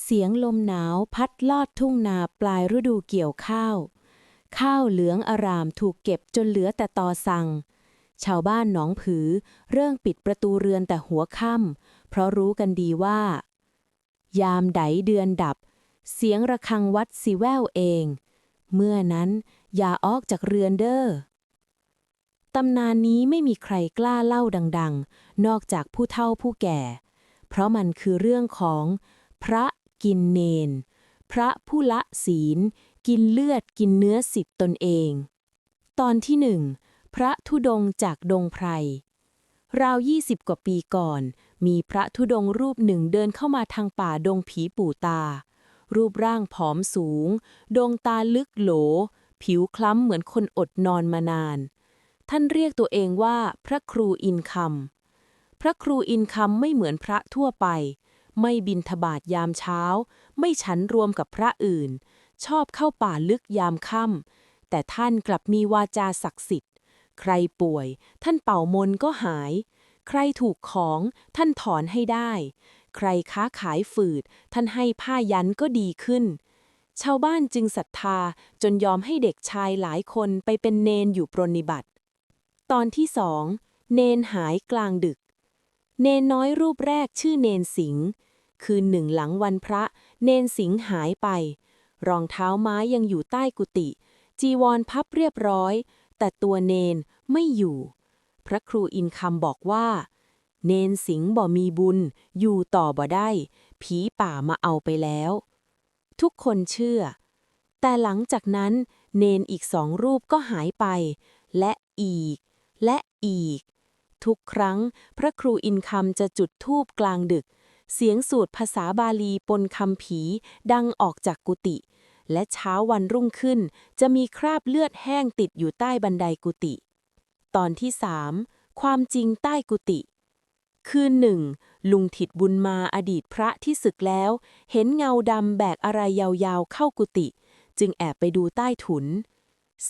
เสียงลมหนาวพัดลอดทุ่งนาปลายฤดูเกี่ยวข้าว ข้าวเหลืองอารามถูกเก็บจนเหลือแต่ตอสัง ชาวบ้านหนองผือ เริ่งปิดประตูเรือนแต่หัวค่ำเพราะรู้กันดีว่า ยามไดเดือนดับ เสียงระฆังวัดสิแววเอง เมื่อนั้นอย่าออกจากเรือนเด้อตำนานนี้ไม่มีใครกล้าเล่าดัง ๆ นอกจากผู้เฒ่าผู้แก่ เพราะมันคือเรื่องของพระ กินเนน พระผู้ละศีล กินเลือดกินเนื้อสิบตนเอง ตอนที่หนึ่งพระธุดงจากดงไพร ราวยี่สิบกว่าปีก่อน มีพระธุดงรูปหนึ่งเดินเข้ามาทางป่าดงผีปู่ตา รูปร่างผอมสูง ดวงตาลึกโหล ผิวคล้ำเหมือนคนอดนอนมานาน ท่านเรียกตัวเองว่าพระครูอินคำพระครูอินคำไม่เหมือนพระทั่วไป ไม่บินทบาทยามเช้า ไม่ฉันรวมกับพระอื่น ชอบเข้าป่าลึกยามค่ำแต่ท่านกลับมีวาจาศักดิ์สิทธิ์ ใครป่วย ท่านเป่ามนก็หาย ใครถูกของท่านถอนให้ได้ ใครค้าขายฝืด ท่านให้ผ้ายันก็ดีขึ้น ชาวบ้านจึงศรัทธาจนยอมให้เด็กชายหลายคนไปเป็นเนนอยู่ปรนนิบัติ ตอนที่สองเนนหายกลางดึก เนนน้อยรูปแรกชื่อเนนสิงห์ คืนหนึ่งหลังวันพระ เนนสิงหายไป รองเท้าไม้ยังอยู่ใต้กุฏิจีวรพับเรียบร้อย แต่ตัวเนนไม่อยู่ พระครูอินคำบอกว่า เนนสิงบ่มีบุญ อยู่ต่อบ่ได้ ผีป่ามาเอาไปแล้ว ทุกคนเชื่อ แต่หลังจากนั้นเนนอีกสองรูปก็หายไป และอีก และอีก ทุกครั้ง พระครูอินคำจะจุดธูปกลางดึก เสียงสูตรภาษาบาลีปนคำผี ดังออกจากกุฏิ และเช้าวันรุ่งขึ้น จะมีคราบเลือดแห้งติดอยู่ใต้บันไดกุฏิ ตอนที่สามความจริงใต้กุฏิคืนหนึ่ง ลุงถิดบุญมาอดีตพระที่ศึกแล้ว เห็นเงาดำแบกอะไรยาวๆเข้ากุฏิจึงแอบไปดูใต้ถุน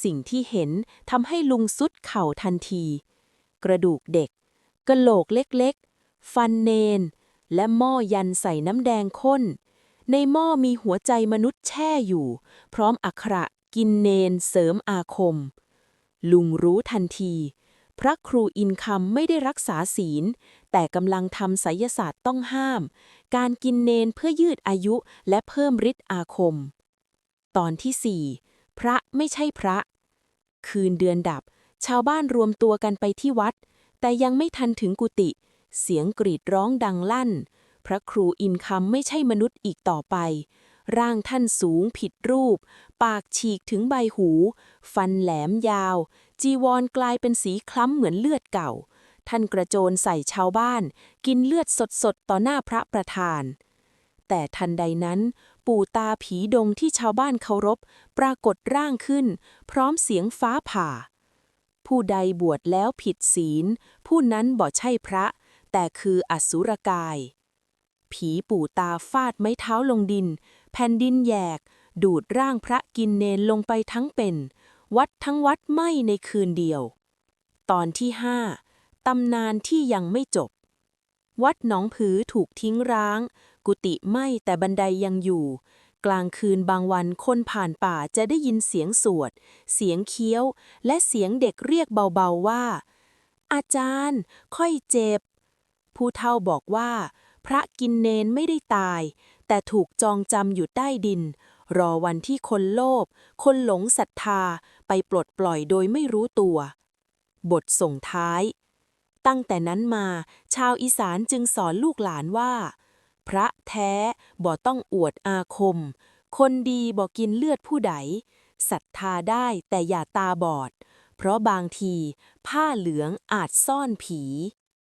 สิ่งที่เห็นทำให้ลุงสุดเข่าทันที กระดูกเด็ก กระโหลกเล็กๆ ฟันเนน และหม้อยันใส่น้ำแดงข้น ในหม้อมีหัวใจมนุษย์แช่อยู่ พร้อมอักขระกินเนนเสริมอาคม ลุงรู้ทันที พระครูอินคำไม่ได้รักษาศีล แต่กำลังทำไสยศาสตร์ต้องห้าม การกินเนนเพื่อยืดอายุและเพิ่มฤทธิ์อาคม ตอนที่สี่พระไม่ใช่พระ คืนเดือนดับ ชาวบ้านรวมตัวกันไปที่วัด แต่ยังไม่ทันถึงกุฏิ เสียงกรีดร้องดังลั่น พระครูอินคำไม่ใช่มนุษย์อีกต่อไป ร่างท่านสูงผิดรูป ปากฉีกถึงใบหู ฟันแหลมยาว จีวรกลายเป็นสีคล้ำเหมือนเลือดเก่า ท่านกระโจนใส่ชาวบ้าน กินเลือดสดๆต่อหน้าพระประธาน แต่ทันใดนั้น ปู่ตาผีดงที่ชาวบ้านเคารพ ปรากฏร่างขึ้น พร้อมเสียงฟ้าผ่าผู้ใดบวชแล้วผิดศีล ผู้นั้นบ่ใช่พระ แต่คืออสุรกาย ผีปู่ตาฟาดไม้เท้าลงดิน แผ่นดินแยก ดูดร่างพระกินเนนลงไปทั้งเป็น วัดทั้งวัดไหม้ในคืนเดียว ตอนที่ห้าตำนานที่ยังไม่จบ วัดหนองผือถูกทิ้งร้าง กุฏิไหม้แต่บันไดยังอยู่ กลางคืนบางวันคนผ่านป่าจะได้ยินเสียงสวด เสียงเคี้ยว และเสียงเด็กเรียกเบาๆว่าอาจารย์ ค่อยเจ็บ ผู้เฒ่าบอกว่า พระกินเนนไม่ได้ตาย แต่ถูกจองจำอยู่ใต้ดิน รอวันที่คนโลภคนหลงศรัทธาไปปลดปล่อยโดยไม่รู้ตัว บทส่งท้าย ตั้งแต่นั้นมา ชาวอีสานจึงสอนลูกหลานว่า พระแท้บ่ต้องอวดอาคม คนดีบ่กินเลือดผู้ใดศรัทธาได้แต่อย่าตาบอด เพราะบางที ผ้าเหลืองอาจซ่อนผี